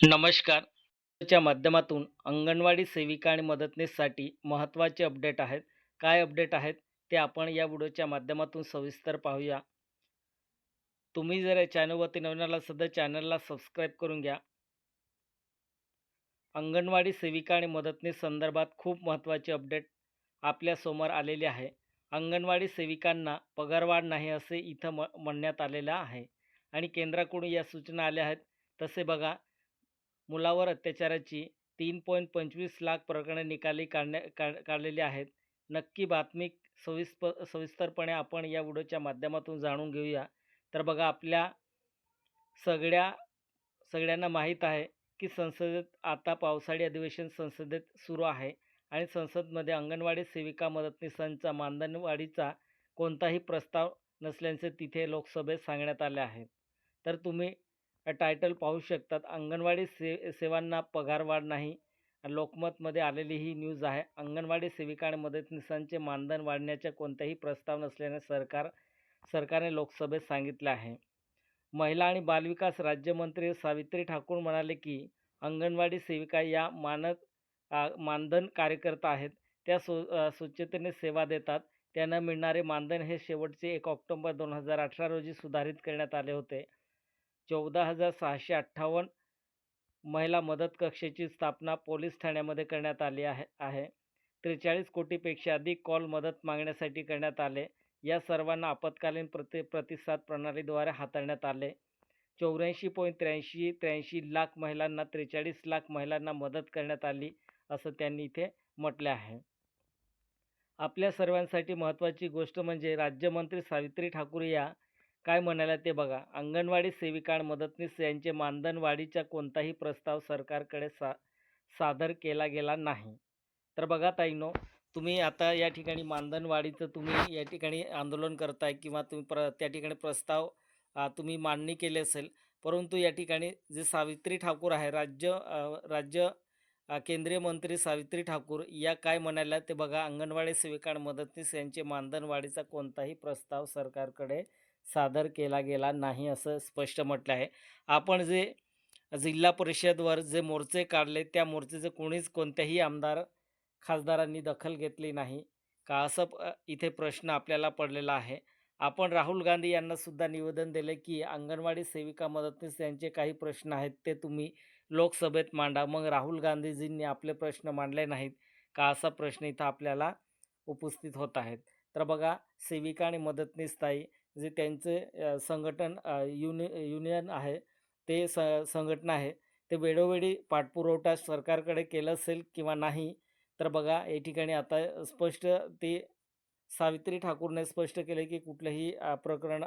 नमस्कार. च्या माध्यमातून अंगणवाडी सेविका आणि मदतनीससाठी महत्त्वाचे अपडेट आहेत. काय अपडेट आहेत ते आपण या व्हिडिओच्या माध्यमातून सविस्तर पाहूया. तुम्ही जर या चॅनलवरती नवीन आला सध्या चॅनलला सबस्क्राईब करून घ्या. अंगणवाडी सेविका आणि मदतनीस संदर्भात खूप महत्त्वाचे अपडेट आपल्यासमोर आलेले आहे. अंगणवाडी सेविकांना पगारवाढ नाही असे इथं म म्हणण्यात आलेलं आहे. आणि केंद्राकडून या सूचना आल्या आहेत. तसे बघा मुलावर अत्याचाराची तीन पॉईंट पंचवीस लाख प्रकरणे निकाली काढण्या काढ काढलेली आहेत. नक्की बातमी सविस्प सविस्तरपणे आपण या व्हिडिओच्या माध्यमातून जाणून घेऊया. तर बघा आपल्या सगळ्या सगळ्यांना माहीत आहे की संसदेत आता पावसाळी अधिवेशन संसदेत सुरू आहे आणि संसदमध्ये अंगणवाडी सेविका मदतनीसांचा मानधनवाढीचा कोणताही प्रस्ताव नसल्याचे तिथे लोकसभेत सांगण्यात आले आहे. तर तुम्ही टायटल पाहू शकतात. अंगणवाडी से सेवांना पगारवाढ नाही. लोकमतमध्ये आलेली ही न्यूज आहे. अंगणवाडी सेविका आणि मदतनीसांचे मानधन वाढण्याचा कोणताही प्रस्ताव नसल्याने सरकार सरकारने लोकसभेत सांगितले आहे. महिला आणि बालविकास राज्यमंत्री सावित्री ठाकूर म्हणाले की अंगणवाडी सेविका या मानक मानधन कार्यकर्ता आहेत. त्या सु स्वच्छतेने सेवा देतात. त्यांना मिळणारे मानधन हे शेवटचे एक ऑक्टोबर दोन हजार अठरा रोजी सुधारित करण्यात आले होते. चौदा हजार सहाशे अठ्ठावन्न महिला मदत कक्षेची स्थापना पोलीस ठाण्यामध्ये करण्यात आली आहे आहे. त्रेचाळीस कोटीपेक्षा अधिक कॉल मदत मागण्यासाठी करण्यात आले. या सर्वांना आपत्कालीन प्रति प्रतिसाद प्रणालीद्वारे हाताळण्यात आले. चौऱ्याऐंशी पॉईंट त्र्याऐंशी त्र्याऐंशी लाख महिलांना त्रेचाळीस लाख महिलांना मदत करण्यात आली असं त्यांनी इथे म्हटले आहे. आपल्या सर्वांसाठी महत्त्वाची गोष्ट म्हणजे राज्यमंत्री सावित्री ठाकूर या काय म्हणाल्या ते बघा अंगणवाडी सेविका मदतनीस यांचे मानधन वाढीचा कोणताही प्रस्ताव सरकारकडे सा सादर केला गेला नाही. तर बघा ताईनो तुम्ही आता या ठिकाणी मानधन वाढीचं तुम्ही या ठिकाणी आंदोलन करताय किंवा तुम्ही प्र त्या ठिकाणी प्रस्ताव तुम्ही मांडणी केली असेल परंतु या ठिकाणी जे सावित्री ठाकूर आहे राज्य राज्य केंद्रीय मंत्री सावित्री ठाकूर या काय म्हणाल्या ते बघा अंगणवाडी सेविका मदतनीस यांचे मानधन वाढीचा कोणताही प्रस्ताव सरकारकडे सादर केला गेला नाही असं स्पष्ट म्हटलं आहे. आपण जे जिल्हा परिषदवर जे मोर्चे काढले त्या मोर्चेचे कोणीच कोणत्याही आमदार खासदारांनी दखल घेतली नाही. का असं इथे प्रश्न आपल्याला पडलेला आहे. आपण राहुल गांधी यांनासुद्धा निवेदन दिले की अंगणवाडी सेविका मदतनीस यांचे काही प्रश्न आहेत ते तुम्ही लोकसभेत मांडा. मग राहुल गांधीजींनी आपले प्रश्न मांडले नाहीत का असा प्रश्न इथं आपल्याला उपस्थित होत आहेत? तर बघा सेविका आणि मदतनीस ताई जे त्यांचे संघटन युनि युनियन आहे ते स संघटना आहे ते वेळोवेळी पाठपुरवठा सरकारकडे केलं असेल किंवा नाही तर बघा या ठिकाणी आता स्पष्ट ते सावित्री ठाकूरने स्पष्ट केले की कुठलंही प्रकरण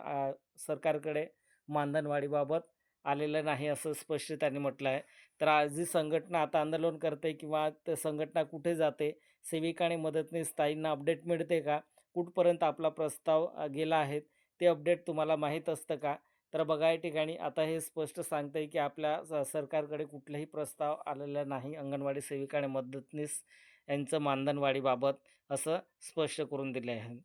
सरकारकडे मानधनवाढीबाबत आलेलं नाही असं स्पष्ट त्यांनी म्हटलं आहे. तर आज जी संघटना आता आंदोलन करते किंवा ते संघटना कुठे जाते सेविका आणि मदतनीस ताईंना अपडेट मिळते का? कुठपर्यंत आपला प्रस्ताव गेला आहे? ते अपडेट तुम्हाला माहीत असतं का? तर बघा या ठिकाणी आता हे स्पष्ट सांगतं आहे की आपल्या स सरकारकडे कुठलाही प्रस्ताव आलेला नाही अंगणवाडी सेविका आणि मदतनीस यांचं मानधनवाढीबाबत असं स्पष्ट करून दिले आहे.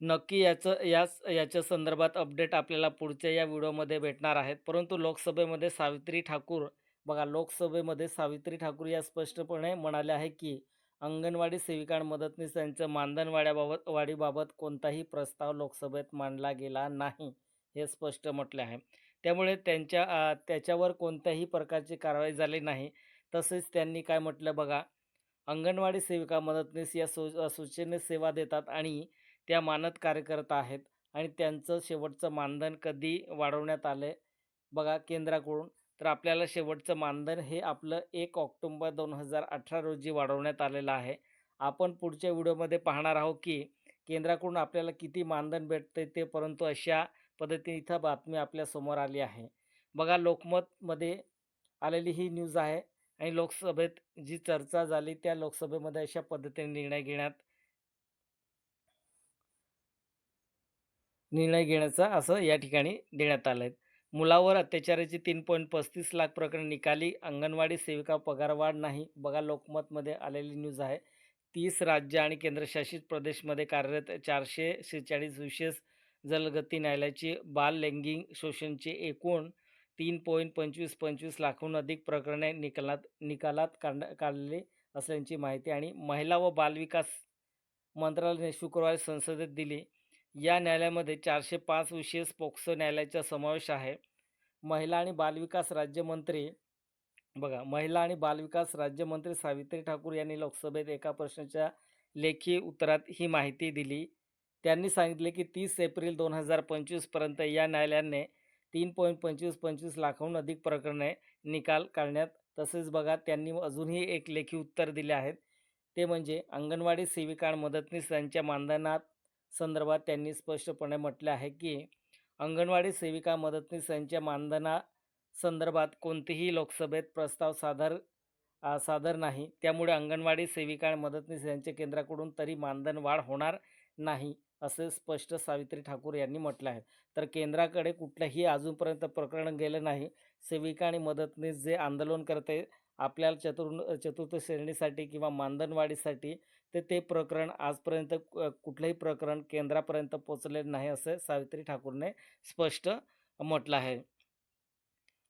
नक्की याचं याच याच्या संदर्भात अपडेट आपल्याला पुढच्या या व्हिडिओमध्ये भेटणार आहेत. परंतु लोकसभेमध्ये सावित्री ठाकूर बघा लोकसभेमध्ये सावित्री ठाकूर या स्पष्टपणे म्हणाले आहे की अंगणवाडी सेविका मदतनीस यांचं मानधन वाढ्याबाबत वाढीबाबत कोणताही प्रस्ताव लोकसभेत मांडला गेला नाही हे स्पष्ट म्हटले आहे. त्यामुळे त्यांच्या त्याच्यावर कोणत्याही प्रकारची कारवाई झाली नाही. तसेच त्यांनी काय म्हटलं बघा अंगणवाडी सेविका मदतनीस या सु सूचनेत सेवा देतात आणि त्या मानद कार्यकर्ता आहेत आणि त्यांचं शेवटचं मानधन कधी वाढवण्यात आलं बघा केंद्राकडून. तर आपल्याला शेवटचं मानधन हे आपलं एक ऑक्टोंबर दोन हजार अठरा रोजी वाढवण्यात आलेलं आहे. आपण पुढच्या व्हिडिओमध्ये पाहणार आहोत की केंद्राकडून आपल्याला किती मानधन भेटते ते परंतु अशा पद्धतीने इथं बातमी आपल्यासमोर आली आहे. बघा लोकमतमध्ये आलेली ही न्यूज आहे आणि लोकसभेत जी चर्चा झाली त्या लोकसभेमध्ये अशा पद्धतीने निर्णय घेण्यात निर्णय घेण्याचा असं या ठिकाणी देण्यात आलं आहे मुलावर अत्याचाराची तीन पॉईंट पस्तीस लाख प्रकरण निकाली. अंगणवाडी सेविका पगारवाढ नाही. बघा लोकमतमध्ये आलेली न्यूज आहे. तीस राज्य आणि केंद्रशासित प्रदेशमध्ये कार्यरत चारशे शेहेचाळीस विशेष जलगती न्यायालयाची बाल लैंगिक शोषणचे एकूण तीन पॉईंट पंचवीस पंचवीस लाखहून अधिक प्रकरणे निकालात निकालात काढ काढले असल्याची माहिती आणि महिला व बालविकास मंत्रालयाने शुक्रवारी संसदेत दिली. या न्यायालयामध्ये चारशे पाच विशेष पोक्सो न्यायालयाचा समावेश आहे. महिला आणि बालविकास राज्यमंत्री बघा महिला आणि बालविकास राज्यमंत्री सावित्री ठाकूर यांनी लोकसभेत एका प्रश्नाच्या लेखी उत्तरात ही माहिती दिली. त्यांनी सांगितले की तीस एप्रिल दोन हजार पंचवीसपर्यंत या न्यायालयाने तीन पॉईंट पंचवीस पंचवीस लाखाहून अधिक प्रकरणे निकाल काढण्यात तसेच बघा त्यांनी अजूनही एक लेखी उत्तर दिले आहेत. ते म्हणजे अंगणवाडी सेविका आणि मदतनीस यांच्या मानधनात संदर्भात त्यांनी स्पष्टपणे म्हटले आहे की अंगणवाडी सेविका मदतनीस यांच्या मानधना संदर्भात कोणतेही लोकसभेत प्रस्ताव सादर सादर नाही. त्यामुळे अंगणवाडी सेविका आणि मदतनीस यांच्या केंद्राकडून तरी मानधन वाढ होणार नाही असे स्पष्ट सावित्री ठाकूर यांनी म्हटलं आहे. तर केंद्राकडे कुठलंही अजूनपर्यंत प्रकरण गेलं नाही. सेविका आणि मदतनीस जे आंदोलन करते आपल्याला चतुर् चतुर्थ श्रेणीसाठी किंवा मानधनवाढीसाठी तर ते प्रकरण आजपर्यंत कुठलंही प्रकरण केंद्रापर्यंत पोचले नाही असं सावित्री ठाकूरने स्पष्ट म्हटलं आहे.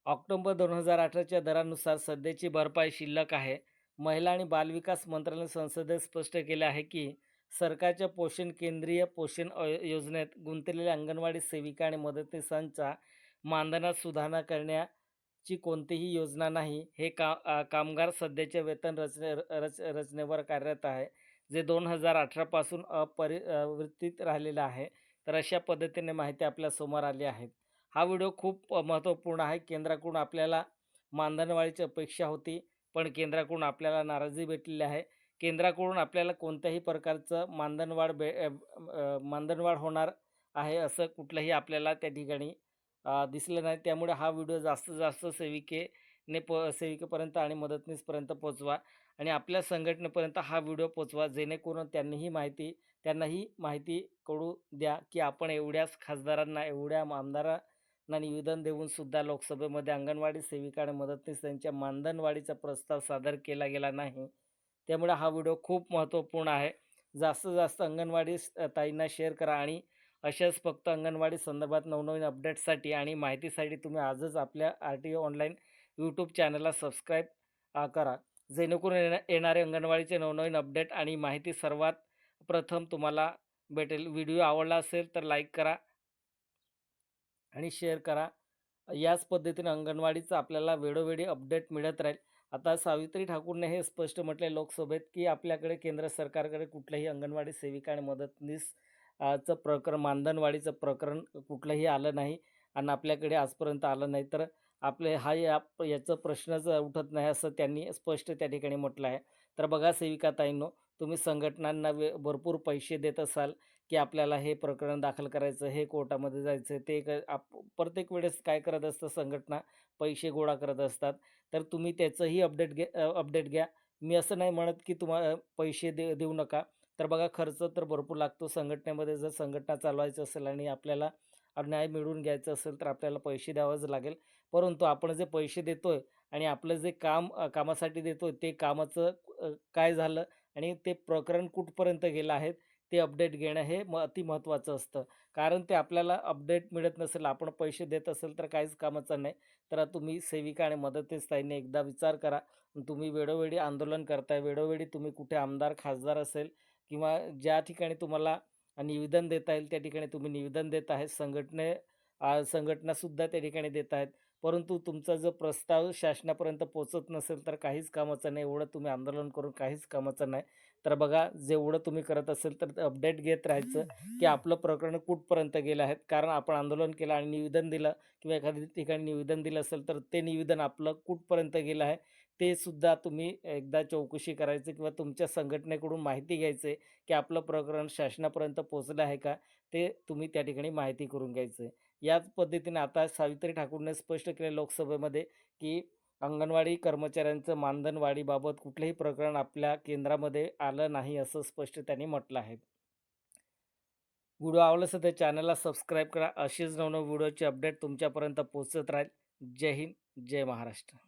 ऑक्टोबर दोन हजार अठराच्या दरानुसार सध्याची भरपाई शिल्लक आहे. महिला आणि बालविकास मंत्रालय संसदेत स्पष्ट केले आहे की सरकारच्या पोषण केंद्रीय पोषण योजनेत गुंतलेल्या अंगणवाडी सेविका आणि मदतनीसांच्या मानधनात सुधारणा करण्याची कोणतीही योजना नाही. हे का कामगार सध्याच्या वेतन रचने रच रचनेवर कार्यरत आहे. जे दोन हजार अठरापासून अपरि राहिलेलं आहे तर अशा पद्धतीने माहिती आपल्यासमोर आली आहे हा व्हिडिओ खूप महत्त्वपूर्ण आहे. केंद्राकडून आपल्याला मानधनवाढीची अपेक्षा होती पण केंद्राकडून आपल्याला नाराजी भेटलेली आहे. केंद्राकडून आपल्याला कोणत्याही प्रकारचं मानधनवाढ भे मानधनवाढ होणार आहे असं कुठलंही आपल्याला त्या ठिकाणी दिसलं नाही. त्यामुळे हा व्हिडिओ जास्तीत जास्त सेविके ने प सेविकेपर्यंत आणि मदतनीसपर्यंत पोचवा आणि आपल्या संघटनेपर्यंत हा व्हिडिओ पोचवा जेणेकरून त्यांनीही माहिती त्यांनाही माहिती कळू द्या की आपण एवढ्याच खासदारांना एवढ्या आमदारांना निवेदन देऊन सुद्धा लोकसभेमध्ये अंगणवाडी सेविका आणि मदतनीस यांच्या मानधनवाढीचा प्रस्ताव सादर केला गेला नाही. त्यामुळे हा व्हिडिओ खूप महत्त्वपूर्ण आहे. जास्तीत जास्त अंगणवाडी स- ताईंना शेअर करा आणि अशाच फक्त अंगणवाडी संदर्भात नवनवीन अपडेट्ससाठी आणि माहितीसाठी तुम्ही आजच आपल्या R T O online YouTube चॅनलला सबस्क्राईब करा. जेणेकरून येणा येणारे अंगणवाडीचे नवनवीन अपडेट आणि माहिती सर्वात प्रथम तुम्हाला भेटेल. व्हिडिओ आवडला असेल तर लाईक करा आणि शेअर करा. याच पद्धतीने अंगणवाडीचं आपल्याला वेळोवेळी अपडेट मिळत राहील. आता सावित्री ठाकूरने हे स्पष्ट म्हटले लोकसभेत की आपल्याकडे केंद्र सरकारकडे कुठल्याही अंगणवाडी सेविका आणि मदतनीस चं प्रकरण मानधनवाडीचं प्रकरण कुठलंही आलं नाही आणि आपल्याकडे आजपर्यंत आलं नाही. तर आपले हा या याचं प्रश्नच उठत नाही असं त्यांनी स्पष्ट त्या ठिकाणी म्हटलं आहे. तर बघा सेविका ताईंनो तुम्ही संघटनांना वे भरपूर पैसे देत असाल की आपल्याला हे प्रकरण दाखल करायचं हे कोर्टामध्ये जायचं ते क आप प्रत्येक वेळेस काय करत असतं संघटना? पैसे गोळा करत असतात. तर तुम्ही त्याचंही अपडेट घे अपडेट घ्या. मी असं नाही म्हणत की तुम्हाला पैसे दे देऊ नका. तर बघा खर्च तर भरपूर लागतो. संघटनेमध्ये जर संघटना चालवायचं असेल आणि आपल्याला न्याय मिळवून घ्यायचं असेल तर आपल्याला पैसे द्यावंच लागेल. परंतु आपण जे पैसे देतो आहे आणि आपलं जे काम कामासाठी देतो आहे ते कामाचं काय झालं आणि ते प्रकरण कुठपर्यंत गेलं आहेत ते अपडेट घेणं हे म अति महत्त्वाचं असतं. कारण ते आपल्याला अपडेट मिळत नसेल आपण पैसे देत असेल तर काहीच कामाचं नाही. तर तुम्ही सेविका आणि मदतीस्थाईने एकदा विचार करा. तुम्ही वेळोवेळी आंदोलन करताय वेळोवेळी तुम्ही कुठे आमदार खासदार असेल किंवा ज्या ठिकाणी तुम्हाला निवेदन देता येईल त्या ठिकाणी तुम्ही निवेदन देत आहेत. संघटने संघटनासुद्धा त्या ठिकाणी देत आहेत. परंतु तुमचा जो प्रस्ताव शासनापर्यंत पोचत नसेल तर काहीच कामाचं नाही. एवढं तुम्ही आंदोलन करून काहीच कामाचं नाही. तर बघा जेवढं तुम्ही करत असेल तर अपडेट घेत राहायचं की आपलं प्रकरण कुठपर्यंत गेलं आहे. कारण आपण आंदोलन केलं आणि निवेदन दिलं किंवा एखाद्या ठिकाणी निवेदन दिलं असेल तर ते निवेदन आपलं कुठपर्यंत गेलं आहे ते सुद्धा तुम्ही एकदा चौकशी करायचं किंवा तुमच्या संघटनेकडून माहिती घ्यायचं की आपलं प्रकरण शासनापर्यंत पोचलं आहे का ते तुम्ही त्या ठिकाणी माहिती करून घ्यायचं. आहे याच पद्धतीने आता सावित्री ठाकूरने स्पष्ट केले लोकसभेमध्ये की अंगणवाडी कर्मचाऱ्यांचं मानधन वाढीबाबत कुठलंही प्रकरण आपल्या केंद्रामध्ये आलं नाही असं स्पष्ट त्यांनी म्हटलं आहे. व्हिडिओ आवडला असेल तर चॅनलला सबस्क्राईब करा. असेच नवनव व्हिडिओचे अपडेट तुमच्यापर्यंत पोहोचत राहील. जय हिंद जय महाराष्ट्र.